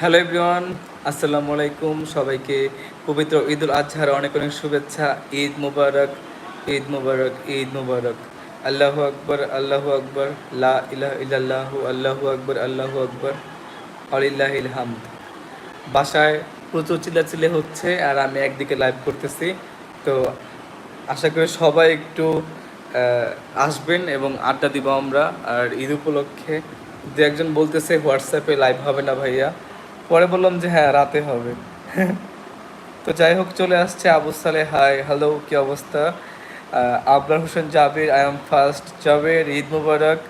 Hello everyone, আসসালামু আলাইকুম সবাইকে। পবিত্র ঈদ উল আজহার অনেক অনেক শুভেচ্ছা। ঈদ মুবারক ঈদ মুবারক ঈদ মুবারক। আল্লাহু আকবর আল্লাহু আকবর, লা ইলাহা ইল্লাল্লাহু, আল্লাহু আকবর আল্লাহু আকবর আলিল্লাহিল হামদ। বাসায় প্রচুর চিল্লাচিল্লি হচ্ছে আর আমি একদিকে লাইভ করতেছি। তো আশা করি সবাই একটু আসবেন এবং আড্ডা দিব আমরা। আর ঈদ উপলক্ষে দু একজন বলতেছে, হোয়াটসঅ্যাপে লাইভ হবে না ভাইয়া? পরে বললাম যে হ্যাঁ রাতে হবে। তো যাই হোক, চলে আসছে আবু সালে। হাই, হ্যালো, কি অবস্থা? Abrar Hossain Jabir, I am first Jabir, Eid মুবারক।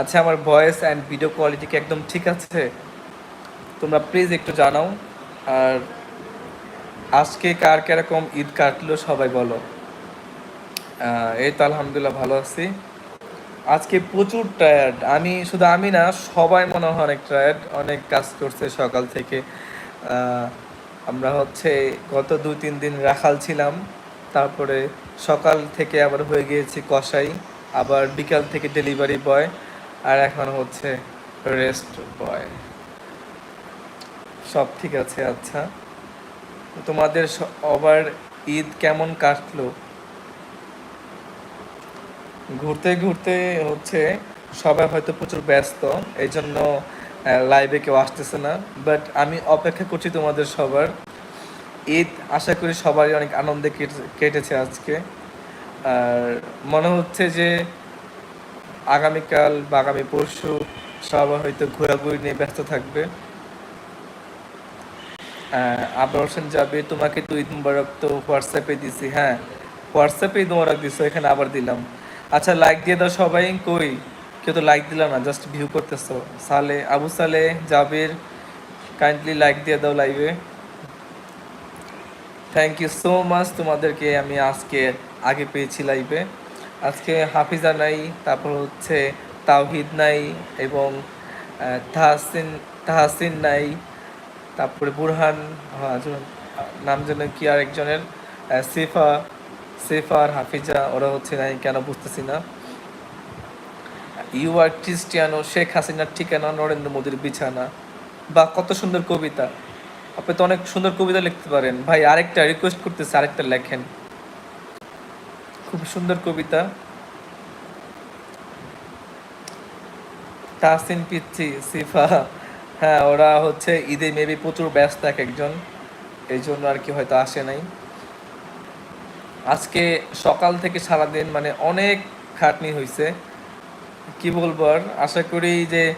আচ্ছা আমার ভয়েস অ্যান্ড ভিডিও কোয়ালিটি কি একদম ঠিক আছে? তোমরা প্লিজ একটু জানাও। আর আজকে কার কীরকম ঈদ কাটলো সবাই বলো। এই তো আলহামদুলিল্লাহ, ভালো আছি। আজকে প্রচুর টায়ার্ড আমি শুধু আমি না, সবাই মনে হয় অনেক টায়ার্ড অনেক কাজ করছে সকাল থেকে। আমরা হচ্ছে গত দুই, তিন দিন রাখাল ছিলাম। তারপরে সকাল থেকে আবার হয়ে গিয়েছি কসাই, আবার বিকাল থেকে ডেলিভারি বয় আর এখন হচ্ছে রেস্ট বয় সব ঠিক আছে আচ্ছা। তোমাদের সবার ঈদ কেমন কাটলো? ঘুরতে ঘুরতে হচ্ছে সবাই হয়তো প্রচুর ব্যস্ত এই জন্য লাইভে কেউ আসতেছে না। বাট আমি অপেক্ষা করছি তোমাদের সবার। ঈদ, আশা করি সবারই অনেক আনন্দে কেটেছে আজকে। আর মনে হচ্ছে যে আগামীকাল বা আগামী পরশু সবাই হয়তো ঘোরাঘুরি নিয়ে ব্যস্ত থাকবে। আবার হোসেন যাবে, তোমাকে তো ঈদ মুবারক তো হোয়াটসঅ্যাপে দিছি হ্যাঁ। হোয়াটসঅ্যাপে ঈদ মুবারক দিছো, এখানে আবার দিলাম। আচ্ছা লাইক দিয়ে দাও সবাই কই? কেউ তো লাইক দিলাম না জাস্ট ভিউ করতেছো। সালে আবু সালে জাবির কাইন্ডলি লাইক দিয়ে দাও লাইভে থ্যাংক ইউ সো মাচ তোমাদেরকে আমি আজকে আগে পেয়েছি লাইভে আজকে হাফিজা নাই তারপর হচ্ছে তাওহিদ নাই এবং তাহসিন তাহসিন নাই তারপরে বুরহান নাম যেন কি আর একজনের আহ, সিফা। সিফা আর হাফিজা, ওরা হচ্ছে নাই কেন বুঝতেছি না। ইউ আর ক্রিস্টিয়ানো শেখ হাসিনার ঠিকানা, নরেন্দ্র মোদীর বিছানা। বা কত সুন্দর কবিতা। আপনি তো অনেক সুন্দর কবিতা লিখতে পারেন। ভাই, আরেকটা রিকোয়েস্ট করতেছে, আরেকটা লেখেন। খুব সুন্দর কবিতা। তাহসিন পিচ্ছি সিফা। হ্যাঁ ওরা হচ্ছে ঈদে মেবি প্রচুর ব্যস্ত এক একজন। এই জন্য আর কি হয়তো আসে নাই। আজকে সকাল থেকে সারাদিন মানে অনেক খাটনি হয়েছে কি বলব আর? আশা করি যে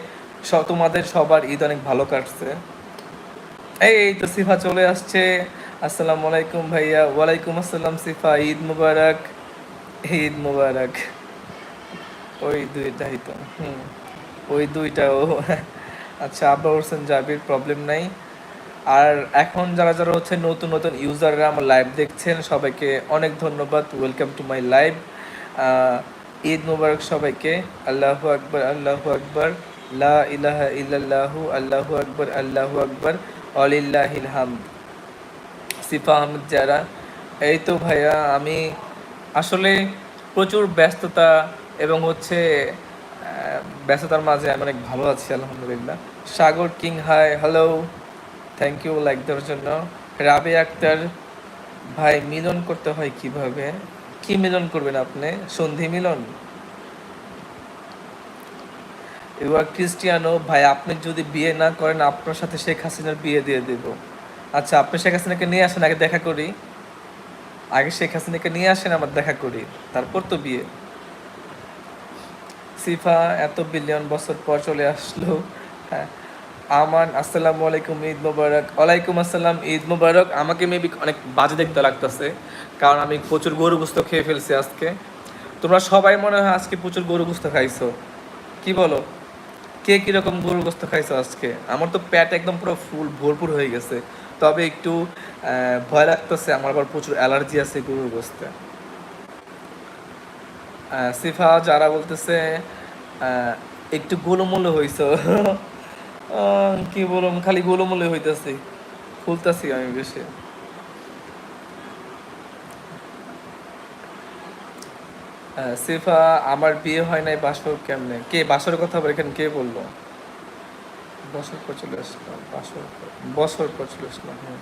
তোমাদের সবার ঈদ অনেক ভালো কাটছে। এই তো সিফা চলে আসছে। আসসালামু আলাইকুম ভাইয়া। ওয়ালাইকুম আসসালাম সিফা। ঈদ মুবারক। ঈদ মুবারক। ওই দুইটাই তো। হুম। ওই দুইটা ও আচ্ছা আব্বা হোসেন জাবির প্রবলেম নাই। আর এখন যারা যারা হচ্ছে নতুন নতুন ইউজাররা আমার লাইভ দেখছেন, সবাইকে অনেক ধন্যবাদ। Welcome to my live Eid মুবারক সবাইকে। আল্লাহু আকবর আল্লাহু আকবর। লা ইলাহা ইল্লাল্লাহু, আল্লাহু আকবর আল্লাহু আকবর। অলিল্লাহিল হামদ। সিফা আহমেদ যারা এই তো ভাইয়া, আমি আসলে প্রচুর ব্যস্ততা এবং হচ্ছে ব্যস্ততার মাঝে আমি অনেক ভালো আছি, আলহামদুলিল্লাহ। Sagar king hi hello thank you like দেওয়ার জন্য। রাবি আক্তার, ভাই, মিলন করতে হয় কীভাবে? কি মিলন করবেন আপনি? সন্ধি মিলন? এবার ক্রিস্টিয়ানো, ভাই, আপনি যদি বিয়ে না করেন, আপনার সাথে শেখ হাসিনার বিয়ে দিয়ে দেব। আচ্ছা আপনি শেখ হাসিনাকে নিয়ে আসেন, আগে দেখা করি। আগে শেখ হাসিনাকে নিয়ে আসেন আমার দেখা করি। তারপর তো বিয়ে। সিফা, এত বিলিয়ন বছর পর চলে আসলো। হ্যাঁ আমান আসসালামু আলাইকুম ঈদ মোবারক। ওয়ালাইকুম আসসালাম ঈদ মোবারক। আমাকে মেবি অনেক বাজে দেখতে লাগতেছে কারণ আমি প্রচুর গরু গোস্ত খেয়ে ফেলছি আজকে। তোমরা সবাই মনে হয় আজকে প্রচুর গরু গোস্ত খাইছো। কি বলো? কে কীরকম গরু গোস্ত খাইছো আজকে? আমার তো পেট একদম পুরো ফুল ভরপুর হয়ে গেছে। তবে একটু ভয় লাগতেছে আমার আবার প্রচুর অ্যালার্জি আছে গরুর গোস্তে। সিফা যারা বলতেছে একটু গোলমূল্য আহ, কি বলুম খালি গোলমূল্য হইতাছি। ফুলতাছি আমি বেশি। সিফা, আমার বিয়ে হয় নাই বাসর কেমনে? কে, বাসরের কথা আবার এখানে কে বলল? বছর পর চলে আসলাম বছর পর চলে আসলাম হ্যাঁ।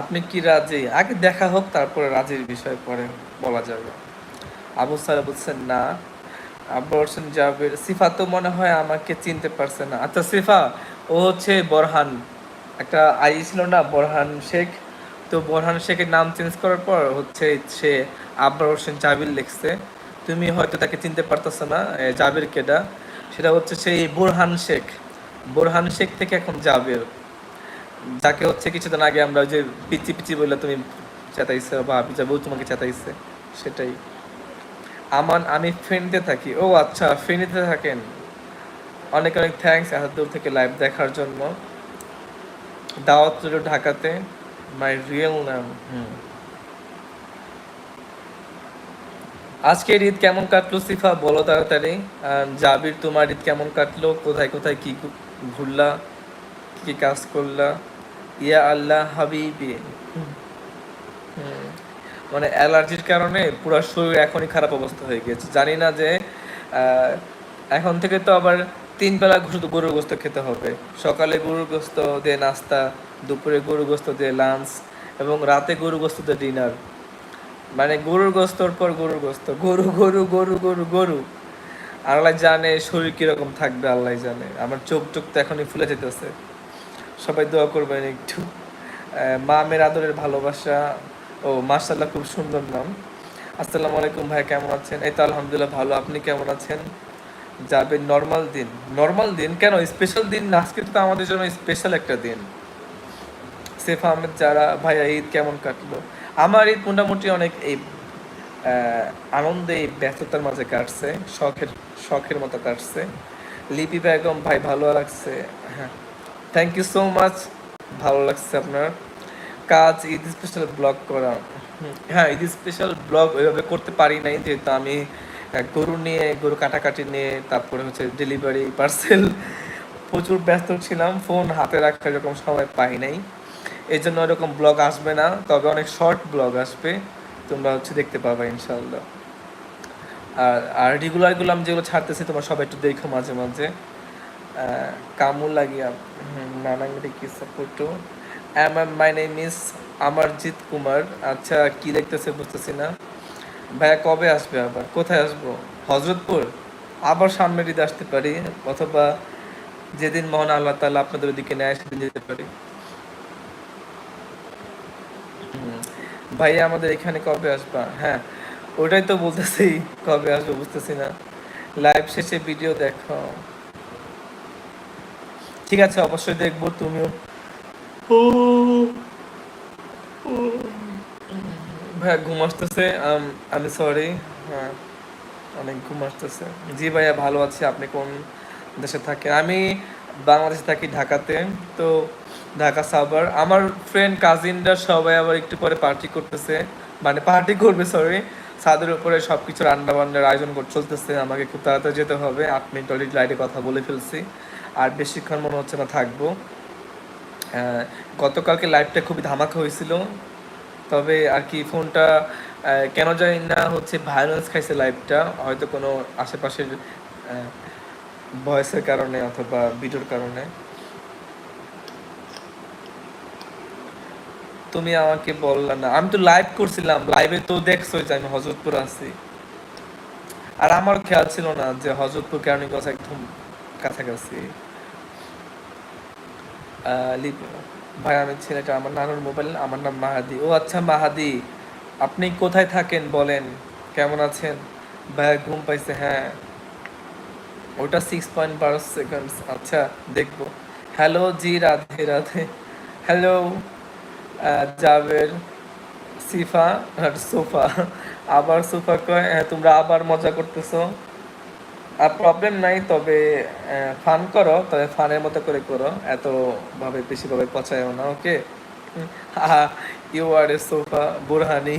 আপনি কি রাজি? আগে দেখা হোক, তারপরে রাজির বিষয় পরে বলা যাবে। আবু সারা বলছেন, না। আব্বু হোসেন জাবের সিফা তো মনে হয় আমাকে চিনতে পারছে না। আচ্ছা সিফা, ও হচ্ছে বরহান। একটা আই ছিল না, বরহান শেখ। তো বরহান শেখের নাম চেঞ্জ করার পর হচ্ছে সে আব্বার হোসেন জাবির লিখছে। তুমি হয়তো তাকে চিনতে পারতেছো না জাবির কেডা? সেটা হচ্ছে সেই বোরহান শেখ। বোরহান শেখ থেকে এখন জাবির। যাকে হচ্ছে কিছুদিন আগে আমরা যে পিচি পিচি বললে তুমি চেতাইছে বা আপনি যাব তোমাকে চেতাইছে। সেটাই। আমান, আমি ফ্রেন্ডে থাকি। ও আচ্ছা ফ্রেন্ডে থাকেন। অনেক অনেক থ্যাঙ্কস এত দূর থেকে লাইভ দেখার জন্য। দাওয়াত ঢাকাতে। মাই রিয়েল নাম। হুম। আজকের ঈদ কেমন কাটলো সিফা? বলো তাড়াতাড়ি। জাবির, তোমার ঈদ কেমন কাটলো? কোথায় কোথায়, কি ঘুরলা? কি কাজ করলা? ইয়া আল্লাহ হাবিবি। মানে অ্যালার্জির কারণে পুরো শরীর এখনই খারাপ অবস্থা হয়ে গেছে জানি না যে এখন থেকে তো আবার তিন বেলা শুধু গরুর গোস্ত খেতে হবে। সকালে গরুর গোস্ত দিয়ে নাস্তা, দুপুরে গরুর গোস্ত দিয়ে লাঞ্চ এবং রাতে গরুর গোস্ত দিয়ে ডিনার মানে গরুর গোস্তর পর গরুর গোস্ত। গরু গরু গরু গরু গরু। আল্লাহ জানে শরীর কীরকম থাকবে, আল্লাহ জানে। আমার চোখ চোখ তো এখনই ফুলে যেতেছে। সবাই দোয়া করবেন একটু। মা মামের আদরের ভালোবাসা ও মার্শাল্লাহ খুব সুন্দর নাম। আসসালামু আলাইকুম ভাই, কেমন আছেন? এই তো আলহামদুলিল্লাহ ভালো, আপনি কেমন আছেন? যাবে নর্মাল দিন। নর্মাল দিন কেন? স্পেশাল দিন আজকে তো আমাদের জন্য স্পেশাল একটা দিন। সেফ আহমেদ, যারা, ভাইয়া, ঈদ কেমন কাটলো? আমার ঈদ মোটামুটি অনেক এই আনন্দে এই ব্যস্ততার মাঝে কাটছে, শখের শখের মতো কাটছে। লিপি বেগম, ভাই, ভালো লাগছে। হ্যাঁ থ্যাংক ইউ সো মাচ ভালো লাগছে আপনার। কাজ ঈদ স্পেশাল ব্লগ করা। হ্যাঁ ঈদ স্পেশাল ব্লগ ওইভাবে করতে পারি নাই যেহেতু আমি গরু নিয়ে গরু কাটাকাটি নিয়ে তারপরে হচ্ছে ডেলিভারি পার্সেল প্রচুর ব্যস্ত ছিলাম ফোন হাতে রাখার এরকম সময় পাই নাই। এই জন্য এরকম ব্লগ আসবে না তবে অনেক শর্ট ব্লগ আসবে তোমরা হচ্ছে দেখতে পাবে ইনশাল্লাহ আর আর রেগুলারগুলো আমি যেগুলো ছাড়তেছি তোমরা সবাই একটু দেখো মাঝে মাঝে। আহ, কামু লাগিয়া নানাঙ্গি কি সাপোর্ট মাই নেম কুমার আচ্ছা কি দেখতেছে বুঝতেছি না। ভাইয়া কবে আসবে আবার? কোথায় আসব? হজরতপুর? আবার সামনের ঈদে আসতে পারি, অথবা যেদিন মহান আল্লাহ তাআলা আপনাদের ওদিকে নেয় সেদিন যেতে পারি। ভাইয়া আমাদের এখানে কবে আসবা? হ্যাঁ ওটাই তো বলতেছি, কবে আসব বুঝতেছি না। লাইভ শেষে ভিডিও দেখো। ঠিক আছে, অবশ্যই দেখব, তুমিও। ভাইয়া ঘুম আসতেছে, আমি সরি হ্যাঁ অনেক ঘুম আসতেছে। জি ভাইয়া, ভালো আছি, আপনি কোন দেশে থাকেন? আমি বাংলাদেশে থাকি ঢাকাতে, তো ঢাকা সাভার আমার ফ্রেন্ড কাজিনরা সবাই আবার একটু পরে পার্টি করতেছে। মানে পার্টি করবে সরি ছাদের উপরে সব কিছু রান্না বান্নার আয়োজন করে চলতেছে, আমাকে খুব তাড়াতাড়ি যেতে হবে। আট মিনিট অলরেডি লাইটে কথা বলে ফেলছি। আর বেশিক্ষণ মনে হচ্ছে না থাকব। গতকালকে লাইভটা খুবই ধামাকা হয়েছিল। তবে আর কি ফোনটা কেন জানি না হচ্ছে ভায়োলেন্স খাইছে লাইভটা হয়তো কোনো আশেপাশের ভয়েসের কারণে অথবা ভিডিওর কারণে। তুমি আমাকে বললা না। আমি তো লাইভ করছিলাম। লাইভে তো দেখছ যে আমি হজরতপুর আছি। আর আমার খেয়াল ছিল না যে হজরতপুর কেরানীগঞ্জ একদম কাছাকাছি। ভাই, আমি ছেলেটা, আমার নানুর মোবাইল আমার নাম মাহাদি। ও আচ্ছা মাহাদি, আপনি কোথায় থাকেন বলেন? কেমন আছেন? ভাইয়া ঘুম পাইছে হ্যাঁ। ওটা সিক্স পয়েন্ট বারো সেকেন্ডস আচ্ছা দেখব। হ্যালো জি, রাধে রাধে। হ্যালো জাবের সিফা সোফা। আবার সোফা কয় হ্যাঁ তোমরা আবার মজা করতেছো? আর প্রবলেম নাই, তবে ফান করো, তবে ফানের মতো করে করো এত ভাবে বেশি ভাবে পচায়ও না okay you are a Sofa Burhani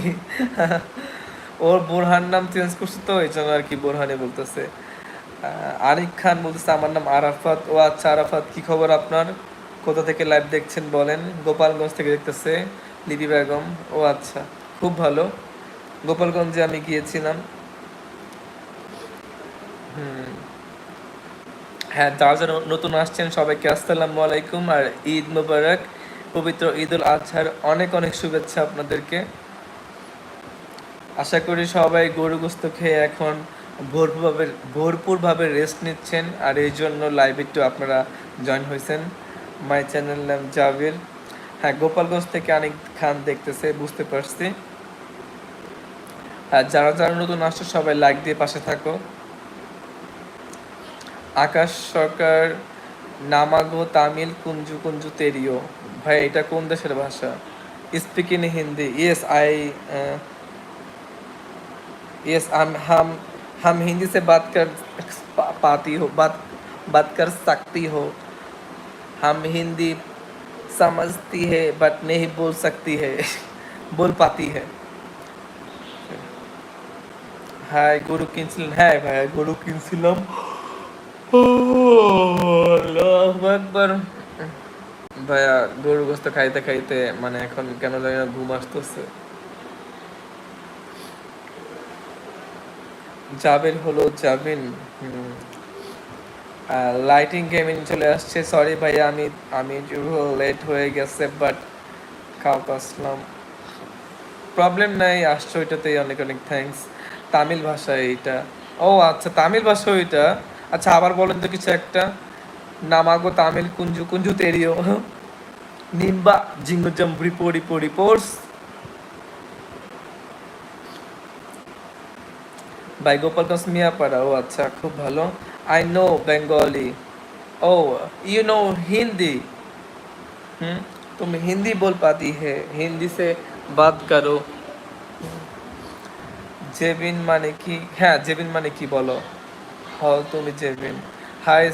ওর বুরহান নাম চেঞ্জ করছে তো, এই জন্য আর কি বুরহানি বলতেছে। আরিক খান বলতেছে, আমার নাম আরাফাত। ও আচ্ছা আরাফাত, কি খবর আপনার? কোথা থেকে লাইভ দেখছেন বলেন? গোপালগঞ্জ থেকে দেখতেছে, লিপি বেগম। ও আচ্ছা খুব ভালো। গোপালগঞ্জে আমি গিয়েছিলাম। হ্যাঁ যারা যারা নতুন আসছেন সবাইকে। আসসালামু আলাইকুম আর ঈদ মুবারক, পবিত্র ঈদ উল আজহার, অনেক অনেক শুভেচ্ছা আপনাদেরকে। আশা করি সবাই গরু গোস্ত খেয়ে এখন ভরপুরভাবে ভরপুরভাবে রেস্ট নিচ্ছেন, আর এই জন্য লাইভ একটু আপনারা জয়েন হয়েছেন। মাই চ্যানেল নাম জাবির হ্যাঁ গোপালগঞ্জ থেকে অনেক খান দেখতেছে, বুঝতে পারছি। আর যারা যারা নতুন আসছে, সবাই লাইক দিয়ে পাশে থাকো। আকাশ সরকার নামাগো তামিল কুঞ্জু কুঞ্জু তেরিও ভাই এটা কোন দেশের ভাষা speak in Hindi yes I yes हम हम हम हिंदी से बात कर पा- पाती हो बात बात कर सकती हो हम हिंदी समझती है बट नहीं बोल सकती है बोल পাতি है হ্যাঁ গরু কিনছিলেন হ্যাঁ ভাই গরু কিনছিলাম ভাইয়া গরু গোস্ত খাইতে খাইতে মানে এখন কেন জানি না ঘুম আসতেছে। জাবের হলো জাবিন লাইটিং গেমিং চলে আসছে। সরি ভাইয়া, আমি আমি লেট হয়ে গেছে বাট কাউকে আসলাম প্রবলেম নাই, আসছো এটাতেই অনেক অনেক থ্যাঙ্কস তামিল ভাষা এইটা। ও আচ্ছা তামিল ভাষা ওইটা। আচ্ছা আবার বলেন তো কিছু একটা নামাগো তামিল কুঞ্জু কুঞ্জু তেরিও নিম্বা জিঙ্গু জম্বরি পড়ি পড়ি পোর্স বাই গোপালগঞ্জ মিয়াপাড়া ও আচ্ছা খুব ভালো I know Bengali O you know Hindi हम्म तुम हिंदी बोल पाती है हिंदी से बात करो জেবিন মানে কি হ্যাঁ জেবিন মানে কি বলো হও তুমি জেরবিন হাই,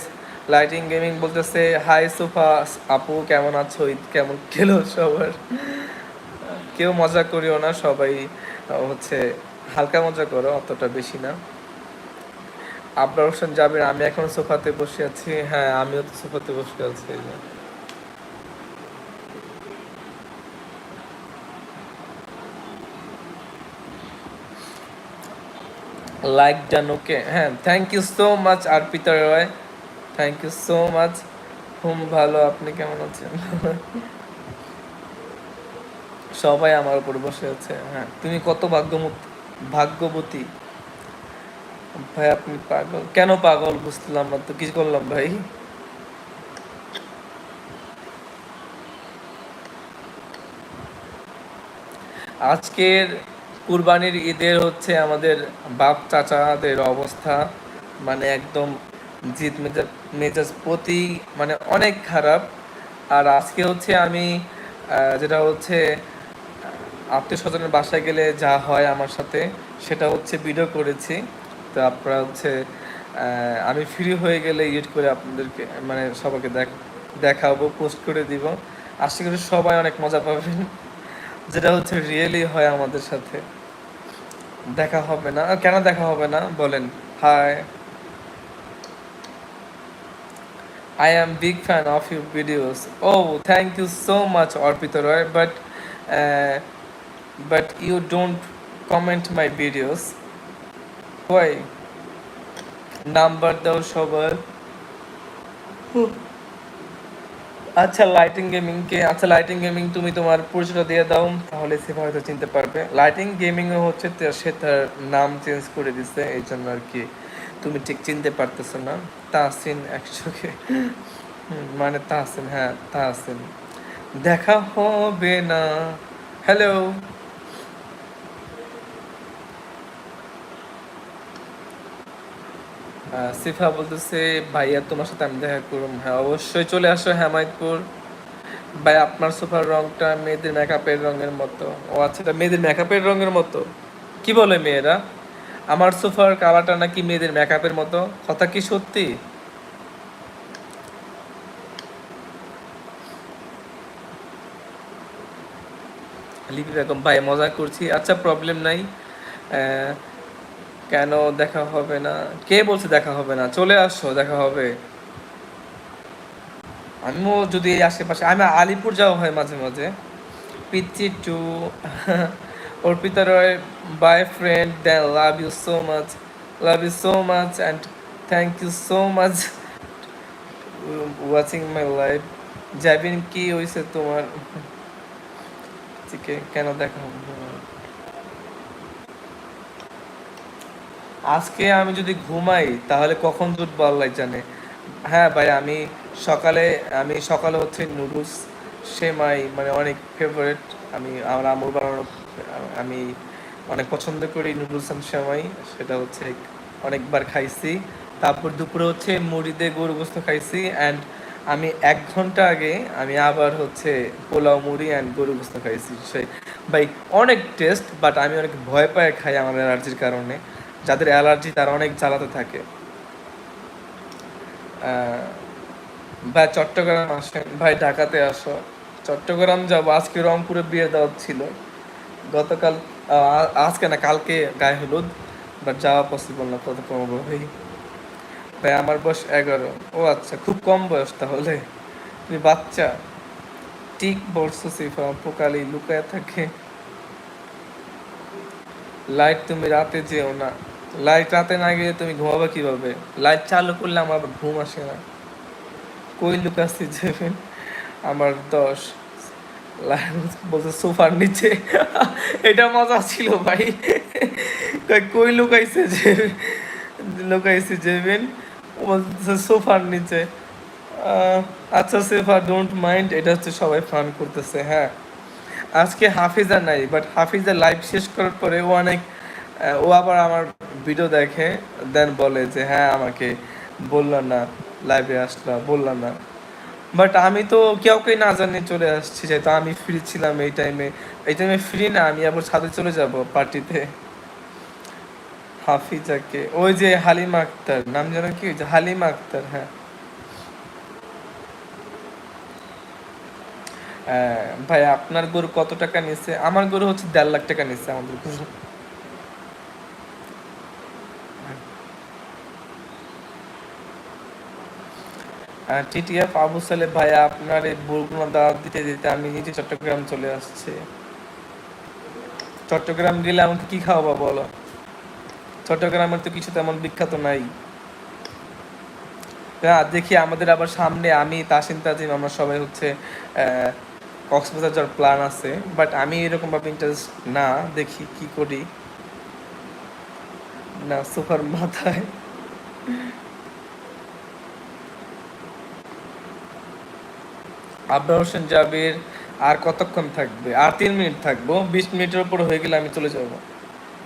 লাইটিং গেমিং বলতেছে, হাই সোফা, আপু কেমন আছো? কেমন গেল সবার? কেউ মজা করিও না, সবাই হচ্ছে হালকা মজা করো, অতটা বেশি না। আপনার হোসেন যাবেন আমি এখন সোফাতে বসে আছি। হ্যাঁ আমিও তো সোফাতে বসে আছি। লাইক ডান ওকে হ্যাঁ thank you so much Arpita Roy. Thank you so much hmm, ভালো, আপনি কেমন আছেন? সবাই আমার উপর বসে আছে। হ্যাঁ তুমি কত ভাগ্যমুত, ভাগ্যবতী। ভাই, আপনি পাগল। কেন পাগল? বুঝলাম না তো, কি করলাম ভাই? আজকের কুরবানির ঈদের হচ্ছে আমাদের বাপ চাচাদের অবস্থা। মানে একদম জিত মেজাজ মেজাজ প্রতি মানে অনেক খারাপ। আর আজকে হচ্ছে আমি যেটা হচ্ছে আত্মীয় স্বজনের বাসায় গেলে যা হয় আমার সাথে, সেটা হচ্ছে ভিডিও করেছি। তো আপনারা হচ্ছে আমি ফ্রি হয়ে গেলে এডিট করে আপনাদেরকে মানে সবাইকে দেখ, দেখাবো পোস্ট করে দিব। আশা করি সবাই অনেক মজা পাবেন। যেটা হচ্ছে রিয়েলি হয় আমাদের সাথে। দেখা হবে না কেন দেখা হবে না বলেন hi I am big fan of your videos. Oh, thank you so much, Arpita Roy. But, uh, but you don't comment my videos. Why? Number দাও সবার আচ্ছা লাইটিং গেমিং কে আচ্ছা লাইটিং গেমিং তুমি তোমার পরিচয়টা দিয়ে দাও তাহলে সে হয়তো চিনতে পারবে। লাইটিং গেমিং হচ্ছে সে তার নাম চেঞ্জ করে দিছে এই জন্য আর কি তুমি ঠিক চিনতে পারতেছো না। তাহসিন হুম, মানে তাহসিন হ্যাঁ তাহসিন। দেখা হবে না। হ্যালো সিফা বলতেছে, ভাইয়া, তোমার সাথে আমি দেখা করুম। হ্যাঁ অবশ্যই চলে আসো হেমায়তপুর। ভাই, আপনার সোফার রংটা মেয়েদের মেকআপের রঙের মতো। ও আচ্ছা এটা মেয়েদের মেকআপের রঙের মতো? কি বলে মেয়েরা? আমার সোফার কালারটা নাকি মেয়েদের মেকআপের মতো? কথা কি সত্যি? লিপি বেগম, ভাই, মজা করছি। আচ্ছা প্রবলেম নাই। কেন দেখা হবে না? কে বলছে দেখা হবে না? চলে আসো, দেখা হবে। আমিও যদি আশেপাশে আমি আলিপুর যাওয়া হয় মাঝে মাঝে। পিচ্ছি two, Arpita Roy bye friend then love you so much love you so much and thank you so much watching my life যাবেন কি হয়েছে তোমার? কেন দেখা হবে না? আজকে আমি যদি ঘুমাই, তাহলে কখন জুটবো আল্লাহ জানে? হ্যাঁ ভাই, আমি সকালে আমি সকালে হচ্ছে নুডলস, সেমাই মানে অনেক ফেভারিট আমি, আমার আমুর বানানো আমি অনেক পছন্দ করি নুডলস অ্যান্ড সেমাই, সেটা হচ্ছে অনেকবার খাইছি। তারপর দুপুরে হচ্ছে মুড়ি দিয়ে গরু গোস্ত খাইছি অ্যান্ড আমি এক ঘণ্টা আগে আমি আবার হচ্ছে পোলাও, মুড়ি অ্যান্ড গরু গোস্ত খাইছি। সে, ভাই, অনেক টেস্ট বাট আমি অনেক ভয় পায় খাই আমার অ্যালার্জির কারণে। যাদের অ্যালার্জি তারা অনেক জ্বালাতে থাকে। ভাই চট্টগ্রাম আসেন। ভাই ঢাকাতে আসো। চট্টগ্রাম যাব। আজকে রংপুরে বিয়ে দেওয়া ছিল। গতকাল আজকে না কালকে গায়ে হলুদ বাট যাওয়া পসিবল না কত ভাই ভাই আমার বয়স এগারো। ও আচ্ছা খুব কম বয়স তাহলে। তুমি বাচ্চা? ঠিক বলছো, সিফা। পোকালি লুকায় থাকে। লাইট তুমি রাতে যেও না। লাইট রাতে না গিয়ে তুমি ঘুমাবে কীভাবে? লাইট চালু করলে আমার ঘুম আসে না। কই লুকাচ্ছি যাবেন আমার দশ। বলছে সোফার নিচে। এটা মজা ছিল ভাই। কই কই লুকাইছে যে লুকাইছে যাবেন বলছে সোফার নিচে। আচ্ছা সেফা ডোন্ট মাইন্ড এটা হচ্ছে সবাই ফান করতেছে হ্যাঁ। আজকে হাফিজা নাই বাট হাফিজা লাইভ শেষ করার পরে ও অনেক ও আবার আমার ভিডিও দেখে দেন বলে যে হ্যাঁ আমাকে বললাম না লাইভে আসলা, বললাম না। বাট আমি তো কাউকে না জানিয়ে চলে আসছি, যেহেতু আমি ফ্রি ছিলাম এই টাইমে এই টাইমে ফ্রি না, আমি আবার ছাদে চলে যাব পার্টিতে হাফিজাকে ওই যে হালিমা আক্তার, নাম যেন কি যে হালিমা আক্তার হ্যাঁ। ভাই, আপনার গরু কত টাকা নিছে? আমার গরু হচ্ছে দেড় লাখ টাকা নিচ্ছে আমাদের গরু। টিটিএফ, আবু সালে ভাই আপনার এই বরগুনা দাওয়াত দিতে দিতে আমি নিজে চট্টগ্রাম চলে আসছি। চট্টগ্রাম গেলে আমাকে কি খাওয়াবো বলো? চট্টগ্রামের তো কিছু তেমন বিখ্যাত নাই। হ্যাঁ দেখি আমাদের আবার সামনে আমি, তাসিন তাজিম, আমরা সবাই হচ্ছে কক্সবাজার যাওয়ার প্ল্যান আছে বাট আমি এরকম ভাবে ইন্টারেস্ট না, দেখি কি করি। না, সুপার মাথায়। আবরার হোসেন জাবির আর কতক্ষণ থাকবে? আর তিন মিনিট থাকব। বিশ মিনিটের উপর হয়ে গেলে আমি চলে যাব।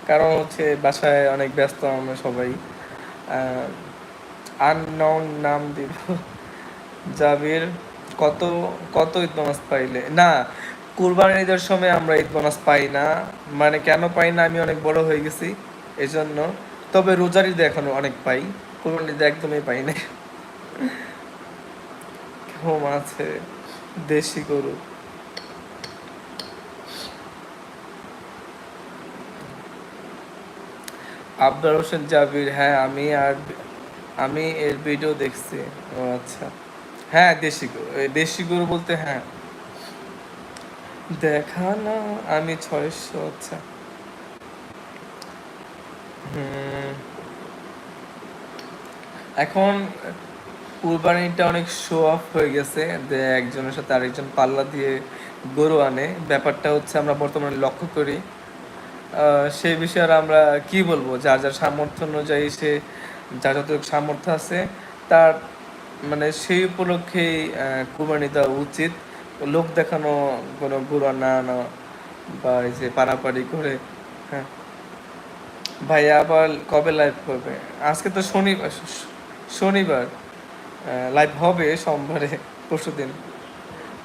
কারণ হচ্ছে বাসায় অনেক ব্যস্ত আমরা সবাই। আননন নাম দিব। জাবির, কত কত ঈদ বোনাস পাইলে? না, কুরবানির ঈদের সময় আমরা ঈদ বোনাস পাই না। মানে কেন পাই না? আমি অনেক বড় হয়ে গেছি। এই জন্য তবে রোজার ঈদে এখনও অনেক পাই। কুরবানির ঈদে একদমই পাই না কেমন আছে। দেশি গরু। আবদার হোসেন জাবির হ্যাঁ আমি আর আমি এর ভিডিও দেখছি। ও আচ্ছা। হ্যাঁ দেশি গরু। দেশি গরু বলতে হ্যাঁ। দেখা না, আমি ছয়শো আচ্ছা। এখন কুরবানিটা অনেক শো অফ হয়ে গেছে, যে একজনের সাথে আরেকজন পাল্লা দিয়ে গরু আনে। ব্যাপারটা হচ্ছে আমরা বর্তমানে লক্ষ্য করি। সেই বিষয়ে আর আমরা কি বলব? যার যার সামর্থ্য অনুযায়ী সে যার যতটুকু সামর্থ্য আছে, তার মানে সেই উপলক্ষেই কুরবানি দেওয়া উচিত। লোক দেখানো, কোনো গরু না আনা বা এই যে পারাপারি করে হ্যাঁ। ভাইয়া আবার কবে লাইভ করবে? আজকে তো শনিবার শনিবার। লাইভ হবে সোমবারে, পরশু দিন।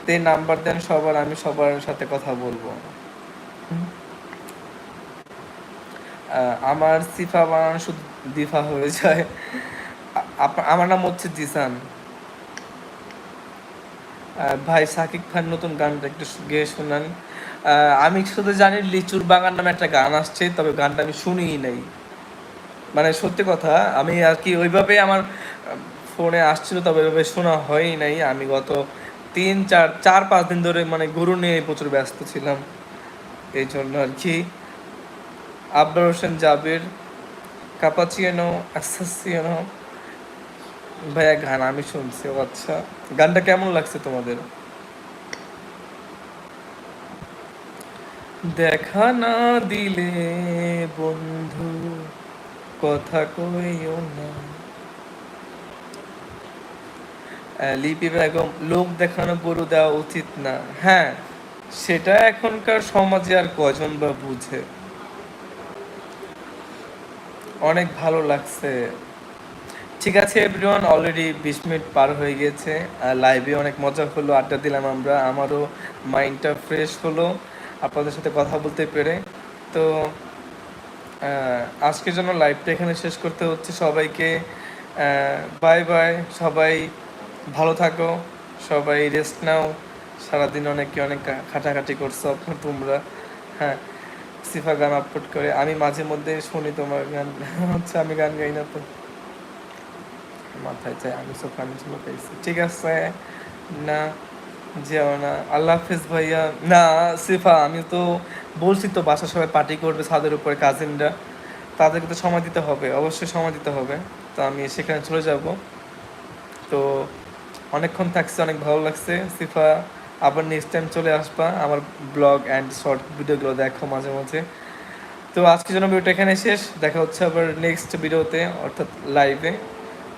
তে নাম্বার দেন সবার, আমি সবার সাথে কথা বলব। আমার সিফা বানানো শুধু দিফা হয়ে যায়। আমার নাম হচ্ছে জিসান। ভাই সাকিব খান, নতুন গানটা একটু গেয়ে শোনান। আমি শুধু জানি লিচুর বাগান নামে একটা গান আসছে, তবে গানটা আমি শুনিই নাই। মানে সত্যি কথা, আমি আর কি ওইভাবে আমার ফোনে আসছিল, তবে ওইভাবে শোনা হয়ই নাই। আমি গত তিন, চার চার, পাঁচ দিন ধরে মানে গরু নিয়ে প্রচুর ব্যস্ত ছিলাম। এই জন্য আর কি। আবরার হোসেন জাবির, কাপাচিয়ানো, অ্যাসাসিয়ানো, ভাইয়া গান আমি শুনছি, ও আচ্ছা। গানটা কেমন লাগছে তোমাদের? দেখা না দিলে বন্ধু, কথা কইও না। লিপি বেগম, লোক দেখানো গরু দেওয়া উচিত না। হ্যাঁ সেটা এখনকার সমাজে আর কজন বা বুঝে? অনেক ভালো লাগছে। ঠিক আছে এভরিওয়ান অলরেডি বিশ মিনিট পার হয়ে গেছে লাইভে অনেক মজা হলো, আড্ডা দিলাম আমরা। আমারও মাইন্ডটা ফ্রেশ হলো। আপনাদের সাথে কথা বলতে পেরে। তো আজকের জন্য লাইভটা এখানে শেষ করতে হচ্ছে সবাইকে। বাই বাই সবাই ভালো থাকো, সবাই রেস্ট নাও। সারাদিন অনেকে অনেক খাটাখাটি করছ তোমরা। হ্যাঁ সিফা গান আপলোড করে। আমি মাঝে মধ্যে শুনি তোমার গান। হচ্ছে আমি গান গাই না তো। মাথায় চাই আমি সব আমি ছিল পেয়েছি ঠিক আছে, না, যেও না। আল্লাহ হাফিজ ভাইয়া। না, সিফা আমি তো বলছি তো বাসা সবাই পার্টি করবে, ছাদের উপরে কাজিনরা তাদেরকে তো সময় দিতে হবে, অবশ্যই সময় দিতে হবে। তো আমি সেখানে চলে যাব। তো অনেকক্ষণ থাকছে, অনেক ভালো লাগছে। সিফা, আবার নেক্সট টাইম চলে আসবা আমার ব্লগ অ্যান্ড শর্ট ভিডিওগুলো দেখো মাঝে মাঝে। তো আজকের জন্য ভিডিওটা এখানে শেষ। দেখা হচ্ছে আবার নেক্সট ভিডিওতে অর্থাৎ লাইভে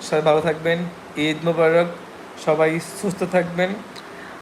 সবাই ভালো থাকবেন। ঈদ মোবারক। সবাই সুস্থ থাকবেন।